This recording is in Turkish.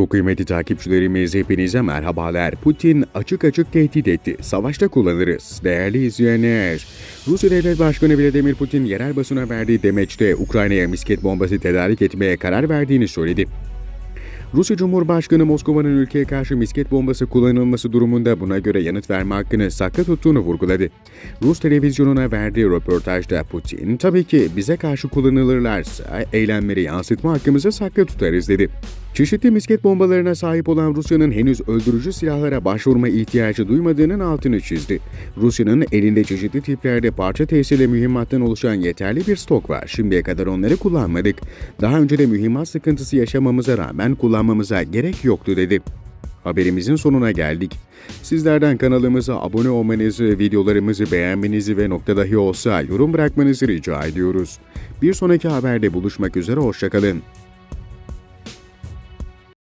Çok kıymetli takipçilerimiz hepinize merhabalar. Putin açık açık tehdit etti. Savaşta kullanırız. Değerli izleyenler. Rusya Devlet Başkanı Vladimir Putin yerel basına verdiği demeçte Ukrayna'ya misket bombası tedarik etmeye karar verdiğini söyledi. Rusya Cumhurbaşkanı Moskova'nın ülkeye karşı misket bombası kullanılması durumunda buna göre yanıt verme hakkını saklı tuttuğunu vurguladı. Rus televizyonuna verdiği röportajda Putin, tabii ki bize karşı kullanılırlarsa eylemleri yansıtma hakkımızı saklı tutarız dedi. Çeşitli misket bombalarına sahip olan Rusya'nın henüz öldürücü silahlara başvurma ihtiyacı duymadığının altını çizdi. Rusya'nın elinde çeşitli tiplerde parça tesirli mühimmattan oluşan yeterli bir stok var. Şimdiye kadar onları kullanmadık. Daha önce de mühimmat sıkıntısı yaşamamıza rağmen kullanmamıza gerek yoktu dedi. Haberimizin sonuna geldik. Sizlerden kanalımıza abone olmanızı, videolarımızı beğenmenizi ve nokta dahi olsa yorum bırakmanızı rica ediyoruz. Bir sonraki haberde buluşmak üzere, hoşçakalın.